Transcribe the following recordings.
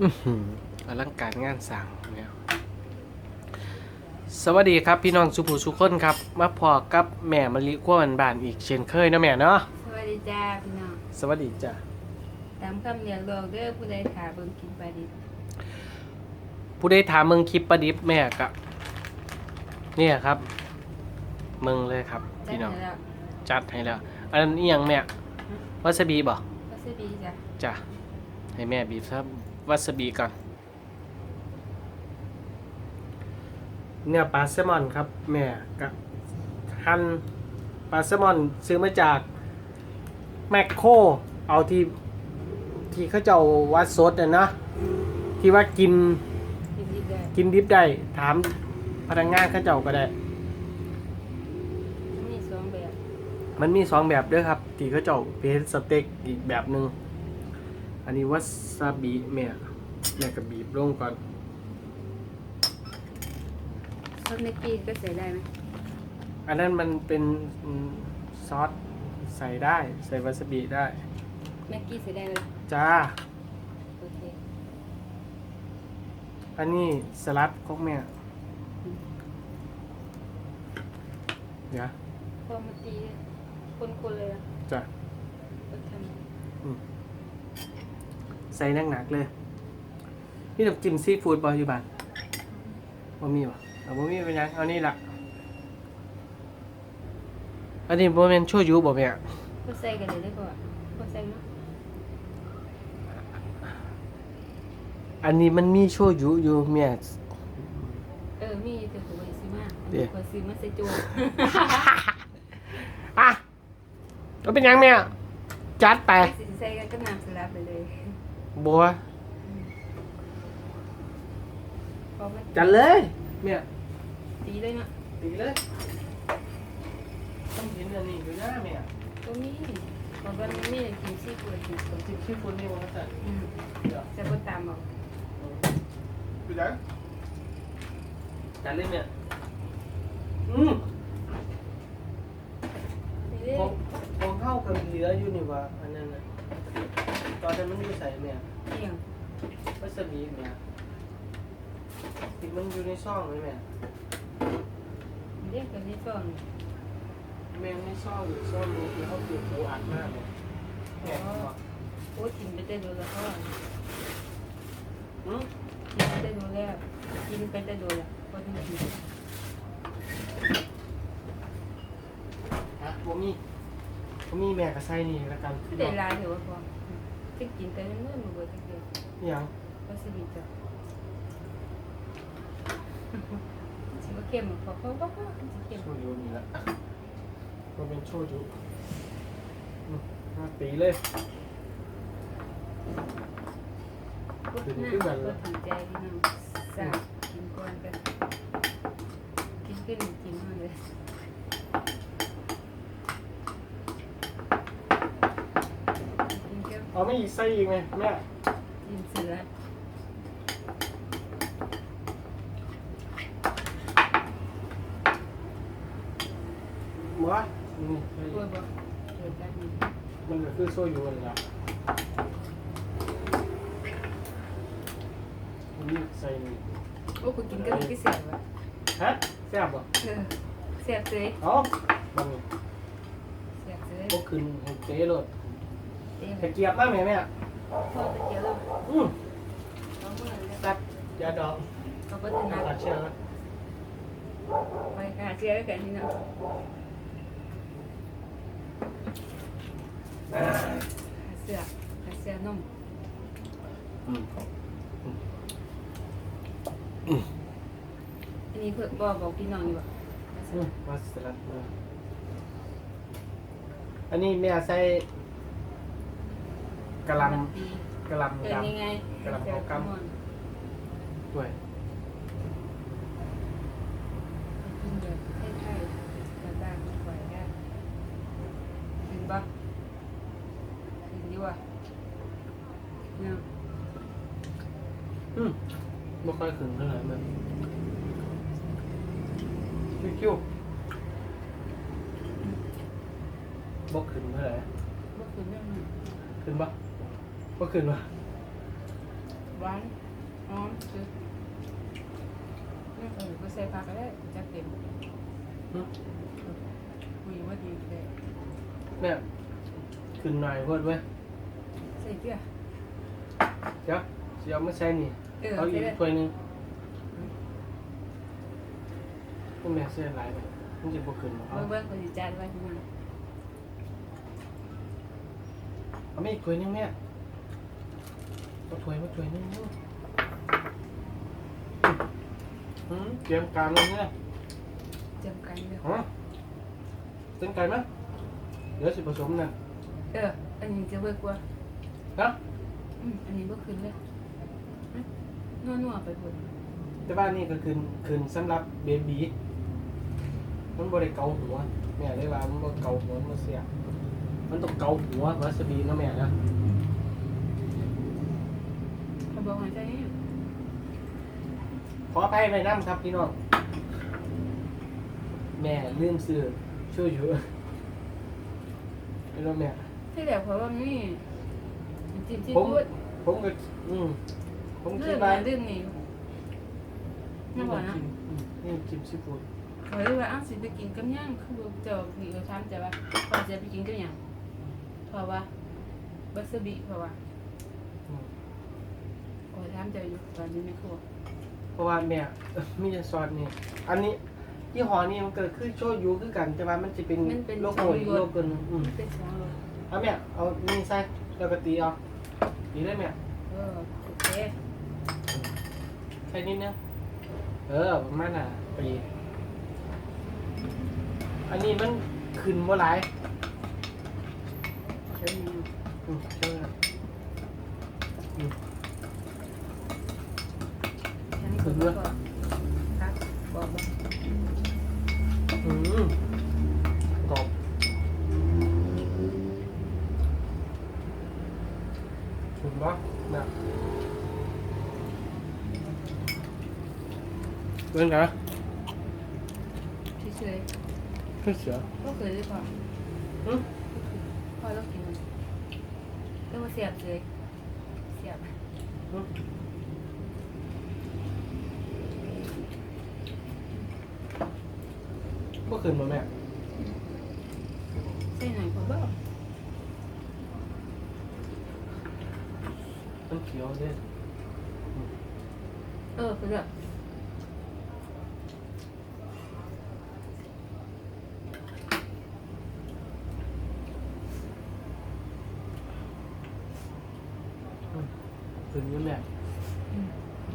อื้อหืออลังการงานสร้างเนี่ยสวัสดีครับพี่น้องสุภูสุคนครับ มาพอกับแม่มะลิขั้วบันบานๆอีกเช่นเคยเนาะแม่เนาะสวัสดีจ้าพี่น้องสวัสดีจ้ะตามคำเรียกร้องเด้อผู้ใดถาเบิ่งกินปลาดิบผู้ได้ถามเมืองคลิปประดิบแม่กะเนี่ยครับเมืองเลยครับจัดพี่น้องให้แล้วจัดให้แล้วอันนั้นอีหยังแม่วาซาบิบ่ก็สิดีจ้ะจ้ะให้แม่บีบครับ วาซาบิก่อนเนี่ยปลาแซลมอนครับ แม่กับหั่นปลาแซลมอนซื้อมาจากแมคโครเอาที่ที่เขาเจ้าวัดสดน่ะนะที่ว่ากินกินดีได้กินดิบได้ ถามพนักงานเขาเจ้าก็ได้มีสองแบบมันมีสองแบบด้วยครับ ที่เขาเจ้าเป็นสเต็กอีกแบบหนึ่ง อันนี้วาซาบิแม่แม่ก็บีบลงก่อนซอสเมกกี้ก็ใส่ได้ไหมอันนั้นมันเป็นอืมซอสใส่ได้ ใส่วาซาบิได้เมกกี้ใส่ได้เลยจ้าโอเคอันนี้สลัดของแม่เดี๋ยวพอมาตีคนๆเลยอะจ้ะ ก็ท ใส่หนักๆเลยนี่น้ำจิ้มซีฟู้ดบออยู่บ้านบ่มีวะเอาบ่มีเป็นยังเอานี่ละอันนี้บ่แม่นโชยุบ่แม่ำก็ใส่กันเลยได้ก่อนก็ใส่เนาะอันนี้มันมีโชยุอยู่แม่เออมีแต่ตัวซื้อมาเดี๋ยวขอซื้อมาใส่จูอะก็เป็นยังแม่จัดไปสิใส่กันก็น้ำสลับไปเลย บัวพอมันจัดเลยแม่ตีเลยเนาะตีเลยต้องเห็นอันนี้อยู่นะแม่ก็มีเพราะว่ามันมีกินซีฟู้ดกินสดจิ้มซีฟู้ดนี่ว่าจัดอืมเดี๋ยวจะบ่ตามเอาอยู่ไหนจัดเลยแม่อืมนี่เด้ของของเข้ากับเหลืออยู่นี่ว่าอันนั้นนะต อนนั้นมันอยู่ใส่แม่เที่ยงวาซาบิแม่ติดมันอยู่ในซ่องเลยแม่เรียกกันนี่ก่อนแม่ในซ่องอยู่ซ่องนี้ที่เขาเก็บหมูอัดมากเลยแม่บอกโอ้กินไปแต่โดนแล้วก็อืมกินไปแต่โดนแล้วกินไปแต่โดนแล้วก็ต้องกินอะผมมีผมมีแม่กับไส้นี่แล้วกันไม่ได้ลายเหรอวะพ่อ จะกินแต่เมื่อมันเบิดจังเดียวนี่ยังก็สิบิจ้ะสิว่าเข้มพอเขาก็พอสิเข้มโชยุนี่ละมันเป็นโชยุอืมมาตีเลยพุทธนาก็ถึงใจพี่น้องสากินก่อนกันกินขึ้นกินมาเลยกินแก้ว เอาไม่อีกไส้อีกไหมแม่กินเสือหวะนี่ไส้ตัวบ่เกิดแบบนี้มันก็คือโชยุเลยละผมมีไส้นี่โอ้คุณกินก็มีก็เสียบว่ะฮะแซ่บบ่เออเสียบเลยเอามันนี่เสียบเลยพวกขึ้นให้เจ๊โลด เต็มตะเกียบมากไหมแม่พอตะเกียบแล้วอืมเอาเมื่อไหร่ตัดยาดองเขาก็จะนัดตัดเชือกนะไปค่ะเสียแล้วกันนี่เนาะขาเสือขาเสือนมอืมอันนี้เพื่อบอกบอกพี่น้องอยู่บ่อืมมาสลัดมาอันนี้แม่ใส่ กะหลปีำกะหลำเป็นดยังไงกะหล่ำเขากำมอนำด้วยกินแบบไทยๆบ้านๆไหวได้กินบ่กินดีว่ะเนาะอืมไม่ค่อยขึ้นเท่าไหร่แบบคิ้วๆบกขึ้นเท่าไหร่บ่กินเรื่องนั้นขึ้นปะ บ่ขึ้นปะหวานหอมคือนี่เออก็ใส่ผักก็ได้จัดเต็มหึคุยว่าดีเลยเนี่ยขึ้นหน่อยเพื่อนเว้ยใส่เกลือเดี๋ยวเดี๋ยวไม่ใช่นี่เออเอาอีใส่กเลยถ้วยหนึงนี่แม่เสื้อลายไปมันจะบวขึ้นหรอเบิ้งเบิ้งคนสิจานไว้ที่นี่เอาไม่อีกถ้วยหนึงแม่ เอาถ้วยมาถ้วยหนึงอืมเตรียมการเลยเนี่ยจำกันเลยฮะเส้นไก่ไหมเดี๋ยวสิผสมนะเออ อันนี้จะเบิกกว่านะอืมอันนี้เบิกขึ้นเลยนัวนัวๆไปหมดแต่ว่านี่ก็คืนคืนสำหรับเบบีมันบริเกาหัวแม่เลยว่ามันบ่เกาหัวมันเสีย มันต้องเกาหัววาซาบิเนาะแม่นะเขา บอกให้ใจนี่ขออภัยไปน้ำครับพี่น้อง แม่ลืมซื้อช่วยอยู่ไม่รู้แม่ ที่แรกเพราะว่ามีจิ้มซีผมฟู้ดผมก็อืมผมเรื่คิอดงว่านั้นเรื่องนี้น่าบอกนะกิอืมนี่กินซีฟู้ดเขาเลยว่าอ้าวสิไปกินกับหยังคือเจ้าพี่ก็ถามแต่ว่าพอจะไปกินกับหยังเพราะว่าบัสบิเพราะว่าอืมโอ้ยถามเจ้าอยู่ตอนนี้ไม่ครัวเพราะว่าแม่มีแต่ซอสนี่อันนี้ยี่ห้อนี้มันก็คือโชยุคือกันแต่ว่ามันจะเป็นโลโก้อีกโลโก้หนึงอืมมันเป็นสองรสเอาแม่เอานี่ใส่แล้วก็ตีเอาตีได้แม่เออโอเคใส่นิดนึงเออประมาณน่ะปีอันนี้มันขึ้นบ่หลายเดี๋ยวนี้อืมเชื่อ ฉั นก็บอกว่าครับบอกว่าอืมกรอบถูกปะแบบเป็นไงเฉยขึ้นเสือๆก็เคยได้พออืมพอต้องกินมันก็มาเสียบเลยเสียบ อืมก็ ขึ้นมาแม่ใส่หน่อยพอเบ้ามันเขียวเนี่ยเออคือแบบขึ้นอยังแม่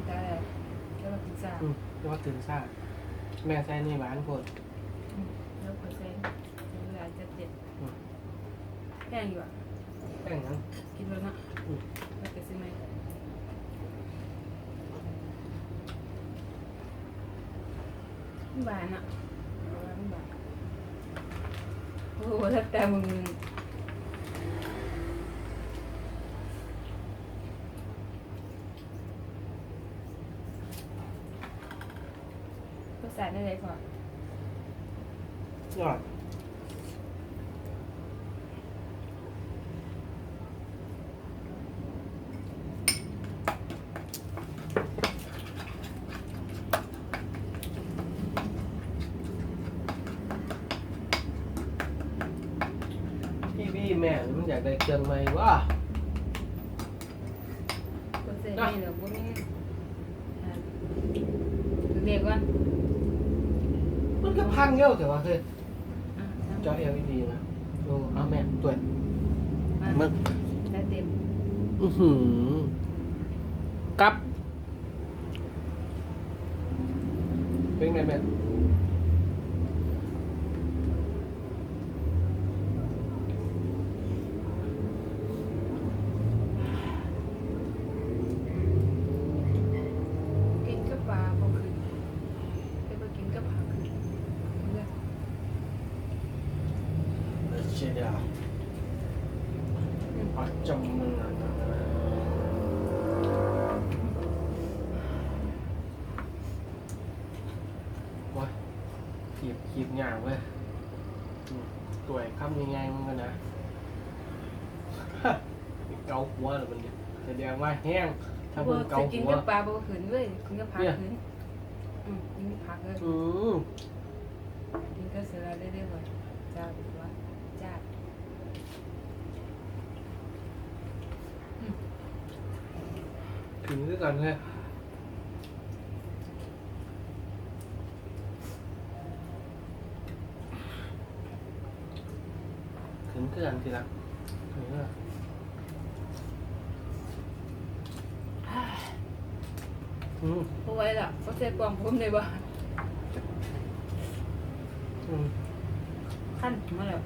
ได้แล้วก็พิซซ่าอืมเรียกว่าตื่นซ่าแม่ใส่นี่หวานโคตร แล้วก็เส้นเวลาจะเด็ดแป้ งอยู่อะแป้งนั้นกินแล้วนะอืมแล้วก็ซื้อไหมหวานอะหวานหวานโอ้โหถ้าแต่มึงก็ใส่ได้เลยก่อนยอดพี่พี่แม่มันอยากได้เครื่องใหม่วะ ก็ใส่ไม่เหลือพวกนี้อ่า เด็กก่อนมันก็พังเยอะแต่ว่าคืออะจอ LED นะโอ้เอาแม่ตรวจมามันได้เต็มอือหือกับเป็นไงแม่ กินกับปลาพอคืนไปไปกินกับผักคืนเลือก เชียดา ปัจจำมันว้ยขีบขีบหยางเว้ยอืมตัวไอ้คำยังไงมึงกันนะเกาหัวหรือมันเนี่ยแสดงว่าแห้ง ถ้าเพิ่นเกากินหัวกับปลาบ่ขืนเว้ยกินกับผักเนี่ยขืนอืมกินกับผักเลยอืมกินกับเสือได้ได้บ่จ้าดีว่าจ้า ถึงด้วย กันเลยถึงเกินทีละถึงละอืมบ่ไหว้ล่ะบ่ใส่กล่องผมได้บ่อืมขั้นมาแล้ว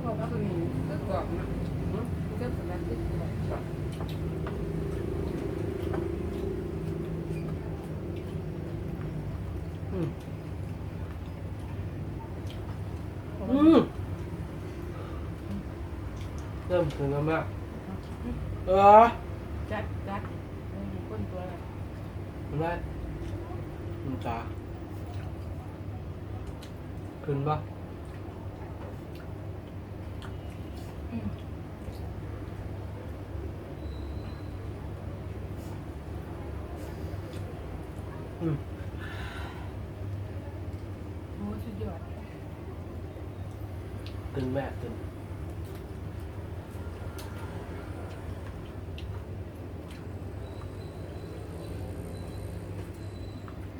พอพักก็มีก็กรอบนะอืมก็สำหรับที่กรอบ อืม เพราะ อื ว่าม เริ่มถึงแล้วแม่เออจัดจัดเออคนตัวละมันได้มันจ้าขึ้นปะ อืม อืม โอ้สุดยอด ขึ้นแม่ขึ้น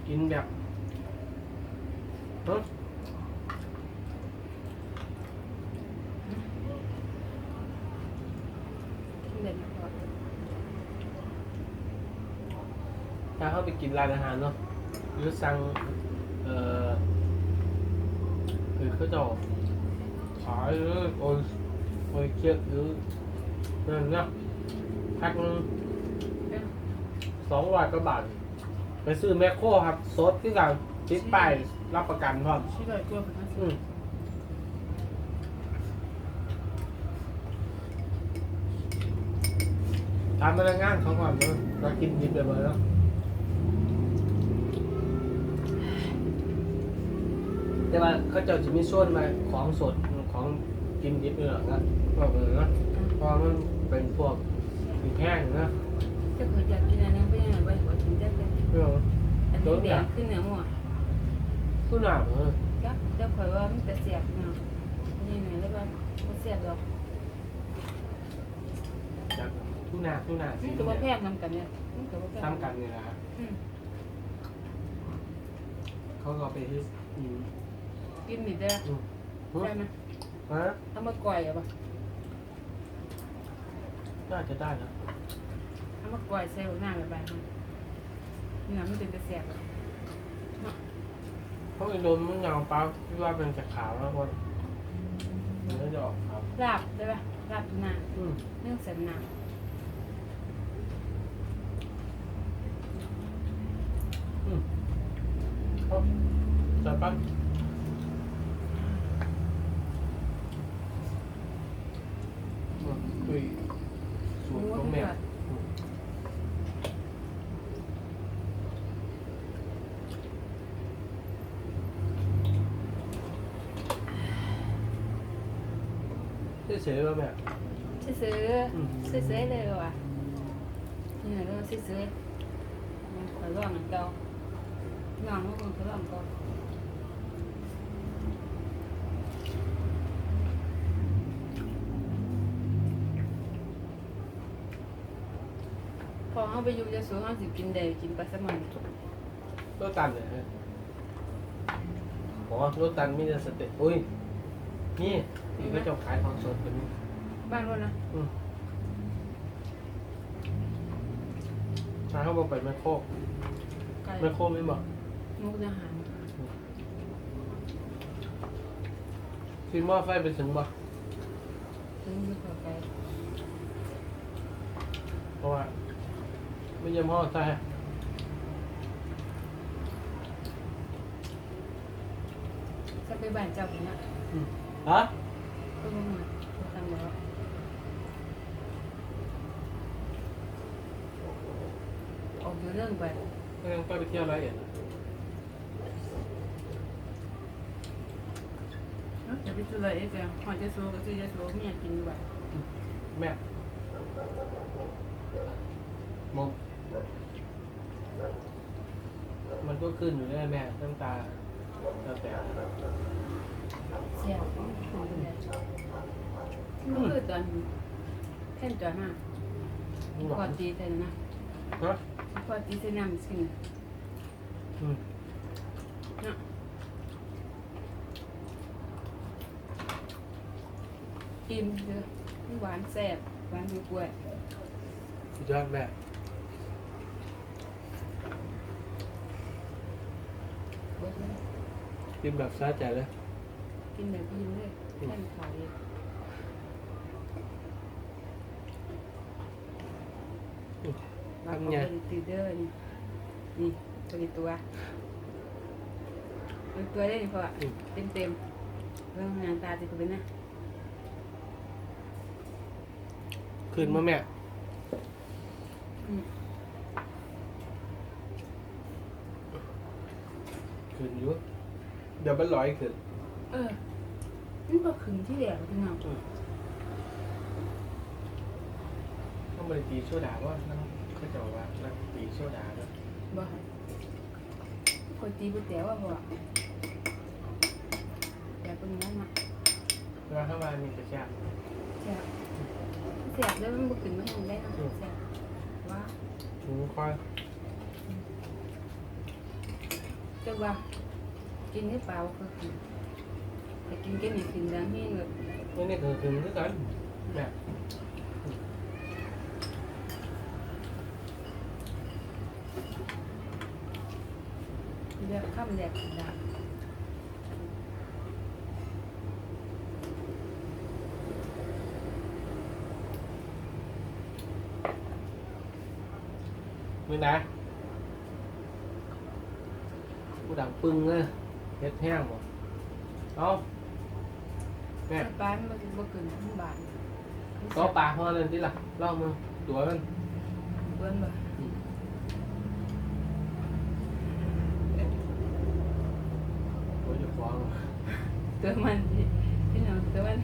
กินแบบเฮ้ยที่เด่นกว่าถ้าเข้าไปกินร้านอาหารเนาะหรือสั่งเอ่อคือเขาจะขายหรือโอยโอยเชือกหรือนั่นนะแพ็คนึงเอ้ยสองร้อยกว่าบาท ไปซื้อแมคโครครับซดที่กันติดป้ายรับประกันพร้อมชิลอยกลัวคนนั้นสิอืมตามพนักงานเขาก่อนเนาะเรากินดิบไปเลยเนาะแต่ว่าเขาเจ้าจะมีส่วนมาของสดของกินดิบเนี่ยนะบอกเลยนะเพราะมันเป็นพวกมีแห้งนะจะเกิดอยากกินอะไรนั่นไปยังไงไปขอกินได้เลย เรื่องอันนี้แดงขึ้นเหนือหัวผู้หนาเออจ้ะเจ้าข่อยว่ามันจะเสียบเนาะนี่หน่อยแล้วว่าบ่เสียบหรอกจากผู้หนาผู้หนามันก็บ่แพงนำกันเนี่ยมันก็บ่แพงซ้ำกันนี่นะอืมเขาก็ไปที่อืมกินนี่ได้อืมได้ไหมฮะเอามาก่อยอะบ่น่าจะได้นะเอามาก่อยใส่หัวหน้าไปไปนี่ นะมันเป็นจะเสียบอะเพราะไอ้โดนมันยาวเปล่าที่ว่าเป็นจากขาวแล้วคนมันก็จะออกขาวลาบได้ป่ะลาบหน้าอืมเรื่องเสริมหน้าอืมเอาจัดไปอืมคุยสูตรของแม่อืม เฉยๆว่าแม่ซื้ออืม ซื้อซื้อเลยว่ะนี่แหละเรื่องซื้อซื้อมันข่อยร่องเหมือนเก่าน้องมันคงข่อยร่องเก่าพอเขาไปอยู่จะสูงเขาสิกินได้กินปลาแซลมอนรถตันเลยฮะอ๋อรถตันมีแต่สเต็ปอุ้ย นี่นี่ก็จะขายของสดเป็นบ้านรถนะอืมถ้าเขาบอกไปแมคโครไก่แมคโครไม่บอกมุกดาหารฟิล์มว่าไฟไปถึงบ่ถึงอยู่กับไก่เพราะว่าไม่ยอมห่อใช่จะไปบ้านเจ้าคนนะ ฮะก็มึงมาทำแล้วออกอยู่เรื่องไปก็ยังไปเที่ยวไรเอ็ดจะไปซื้อเลยเอ๊ะแต่หอยจะโซก็ซื้อยาโซไม่อยากกินดีกว่าแม่มองมันก็ขึ้นอยู่แล้วแม่น้ำตาแล้วแต่ เสียบของเป็นไงมันคือตอนแค่นจอยมากหพอวานตีแต่นะฮะพอตีแต่น้ำสิ่งอืมนะอิ่มเด้อหวานแซ่บหวานมีกล้วยยอดแม่ เบิดเลย กินแบบสะใจเลยกินแบบยิ้มเลยแค่นขาวเองมาทำขอไงงตีเดอร์นี่นี่ตัวนี้ตัวตัวตัวได้นี่พอเต็มเต็มๆเรื่องงานตาจะเป็นนะขึ้นมาแม่ อืม ขึ้นอยู่ เดี๋ยวมันลอยขึ้นเออนี่พอขึงที่เหลือพี่น้องต้องบริตีโซดาว่านั่งเขาจะบอกว่านั่งตีโซดาด้วยบ่คนตีบุแต่ว่าพอแต่เป็นนั้นนะเพื่อเข้ามามีกระชากแซ่บแซ่บแล้วมันบุขึ้นมาอย่างได้นะแซ่บว่าหมูควายจะว่า กินให้เปล่าก็กินแต่กินแค่นี้กินแล้วนี่แบบนี่นี่คือขึ้นด้วยกันแม่เลือกข้ามแดกกินได้มือนะกูดังปึ้ง เลยเฮ็ดแห้งหมดเอาแม่ปลามันบ่กินบ่กินทั้งบาทก็ปลาห่อเลยที่ล่ะลองมึงตัวมันเบิ้นบ่ โอ้ยจะฟ้อง ตัวมันที่ที่น้องตัวมัน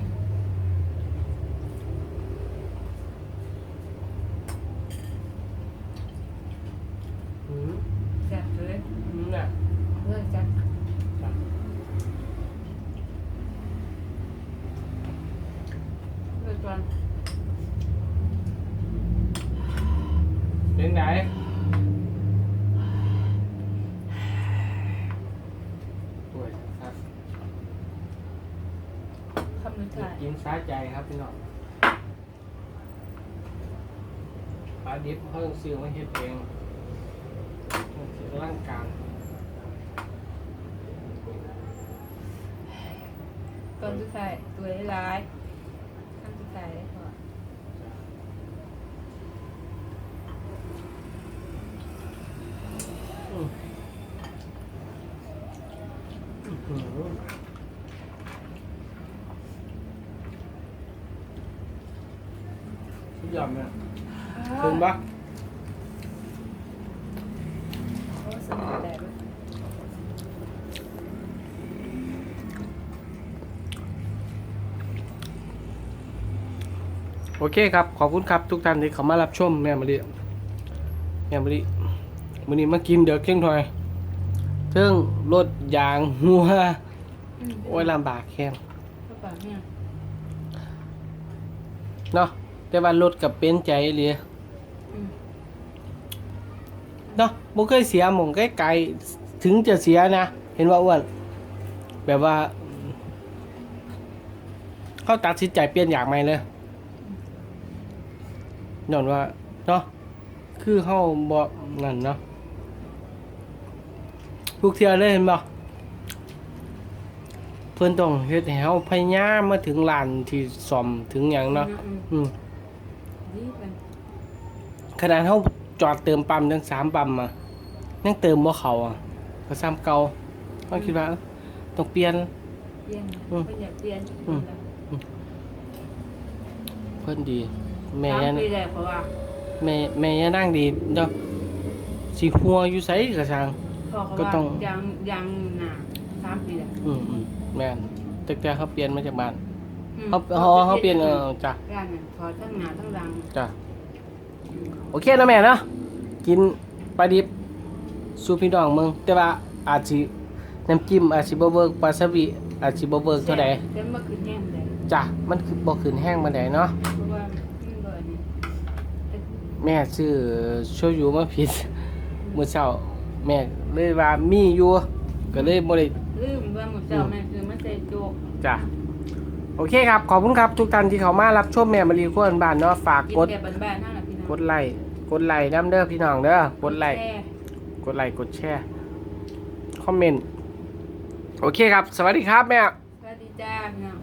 อืม แซ่บเลย อืมเนี่ย เลิกจัดเลิกก่อน เป็นไหนตัวครับ คำนึงถ่าย กิน สาใจครับพี่น้องปลาดิบเพิ่งซื้อมาเห็ดเองร่างกายก่อนสุดท้ายตัวร้ายคำสุดท้ายได้พออืมอื้อหือสุดยอดเลยถึงปะ เพราะว่าสมุนไพรด้วย โอเคครับ ขอบคุณครับทุกท่านที่เข้ามารับชมแม่มะลิแม่มะลิมื้อนี้มากินเดี๋ยวเข่งถอยเทิงรถยางหัวอืมโอ้ยลำบากแค่นกระเป๋าเนี่ยเนาะแต่ว่ารถกับเป็นใจเลยอืมเนาะบ่เคยเสียหม่องไกลๆถึงจะเสียนะ เห็นว่าอ้วนแบบว่า เขาตัดสินใจเปลี่ยนอย่างใหม่เลย ย้อนว่าเนาะคือเฮาบ่นั่นเนาะทุกเที่ยเลยเห็นบ่เพิ่นต้องเฮ็ดให้เฮาพยายามมาถึงลานที่ซ่อมถึงหยังเนาะอืมอืมนี่มันขนาดเขาจอดเติมปั๊มทั้งสามปั๊มอะยังเติมบ่เขาอะก็ซ้ำเก่าเขาคิดว่าเอ้าต้องเปลี่ยนเปลี่ยนอืมไม่อยากเปลี่ยนอืมเพิ่นดี แม่สามยันปีแล้วเพราะว่าแม่แม่ยันนั่งดีเนาะสิหัวอยู่ไสก็ช่างพ่อเขาก็ว่าต้อง ยังยังหนาสามปีแล้วอืมอืมแม่นแต่แต่เขาเปลี่ยนมาจากบ้านอืมเขาเขาเขาเปลี่ยนเออจ้ะร้านน่ะพอทั้งหน้าทั้งหลังจ้ะโอเคนะแม่เนาะกินปลาดิบสูพี่น้องมึงแต่ว่าอาจสิน้ำจิ้มอาจสิบ่เวิร์กปลาสวิอาจสิบ่เวิร์กเท่าใด แต่เมื่อคืนแห้งเลยจ้ะมันคือบ่ขึ้นแห้งปานใดเนาะ เพราะว่ามันบ่อันนี้ แม่ซื้อโชยุมาผิดมื้อเช้า แม่เลยว่ามีอยู่ก็เลยบ่ได้ลืมว่าหมดเจ้าแม่คือมาใส่โจก จ้ะโอเคครับ ขอบคุณครับทุกท่านที่เขามารับชมแม่มารีโควนบ้านเนาะฝากกินกดแบบบ้านๆนั่นแหละพี่น้องกดไลค์กดไลค์น้ำเด้อพี่น้องเด้อกดไลค์แช่กดไลค์กดแชร์คอมเมนต์โอเคครับ สวัสดีครับแม่ สวัสดีจ้าพี่น้อง